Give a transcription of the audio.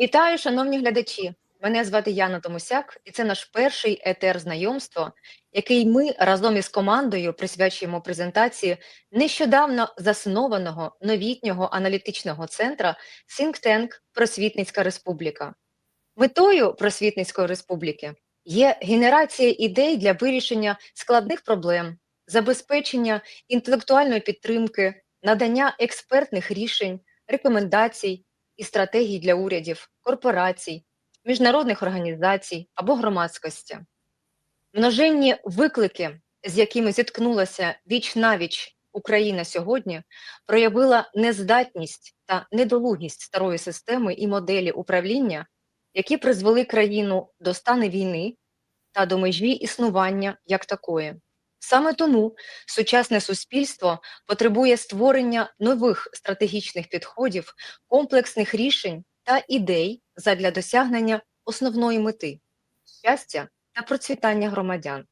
Вітаю, шановні глядачі! Мене звати Яна Томусяк, і це наш перший етер знайомства, який ми разом із командою присвячуємо презентації нещодавно заснованого новітнього аналітичного центра Think Tank Просвітницька Республіка. Метою Просвітницької республіки є генерація ідей для вирішення складних проблем, забезпечення інтелектуальної підтримки, надання експертних рішень, рекомендацій і стратегій для урядів, корпорацій, міжнародних організацій або громадськості. Множенні виклики, з якими зіткнулася віч навіч Україна сьогодні, проявила нездатність та недолугість старої системи і моделі управління, які призвели країну до стану війни та до межі існування як такої. Саме тому сучасне суспільство потребує створення нових стратегічних підходів, комплексних рішень та ідей задля досягнення основної мети щастя та процвітання громадян.